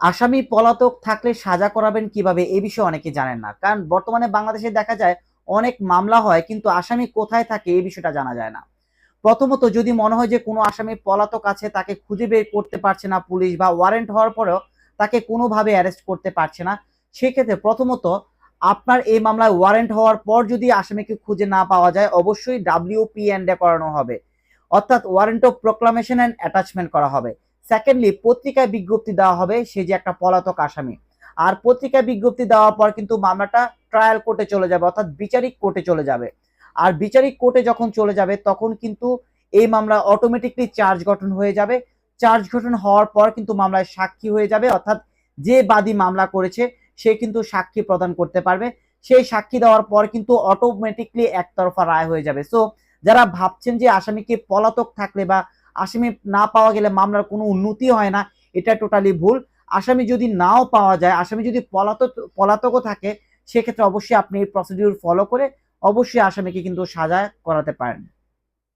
আসামি পলাতক থাকলে সাজা করাবেন কীভাবে, এ বিষয়ে অনেকে জানেন না। কারণ বর্তমানে বাংলাদেশে দেখা যায় অনেক মামলা হয়, কিন্তু আসামি কোথায় থাকে এই বিষয়টা জানা যায় না। প্রথমত, যদি মনে হয় যে কোনো আসামি পলাতক আছে, তাকে খুঁজে বের করতে পারছে না পুলিশ বা ওয়ারেন্ট হওয়ার পরেও তাকে কোনোভাবে অ্যারেস্ট করতে পারছে না। সেক্ষেত্রে প্রথমত, আপনার এই মামলায় ওয়ারেন্ট হওয়ার পর যদি আসামিকে খুঁজে না পাওয়া যায়, অবশ্যই ডাব্লিউপি এন্ডে করানো হবে। অর্থাৎ warrant of proclamation and attachment করা হবে। সেকেন্ডলি পত্রিকায় বিজ্ঞপ্তি দেওয়া হবে, সে যে একটা পলাতক আসামি। আর পত্রিকায় বিজ্ঞপ্তি দেওয়ার পর কিন্তু মামলাটা ট্রায়াল কোর্টে চলে যাবে, অর্থাৎ বিচারিক কোর্টে চলে যাবে। আর বিচারিক কোর্টে যখন চলে যাবে, তখন কিন্তু এই মামলা অটোমেটিকলি চার্জ গঠন হয়ে যাবে। চার্জ গঠন হওয়ার পর কিন্তু মামলায় সাক্ষী হয়ে যাবে, অর্থাৎ যে বাদী মামলা করেছে, সে কিন্তু সাক্ষী প্রদান করতে পারবে। সেই সাক্ষী দেওয়ার পর কিন্তু অটোমেটিকলি একতরফা রায় হয়ে যাবে। সো যারা ভাবছেন যে আসামিকে পলাতক থাকলে বা আসামি না পাওয়া গেলে মামলার কোনো উন্নতি হয় না, এটা টোটালি ভুল। আসামি যদি নাও পাওয়া যায়, আসামি যদি পলাতক, পলাতকও থাকে, সেক্ষেত্রে অবশ্যই আপনি এই প্রসিডিউর ফলো করে অবশ্যই আসামিকে কিন্তু সাজা করাতে পারেন।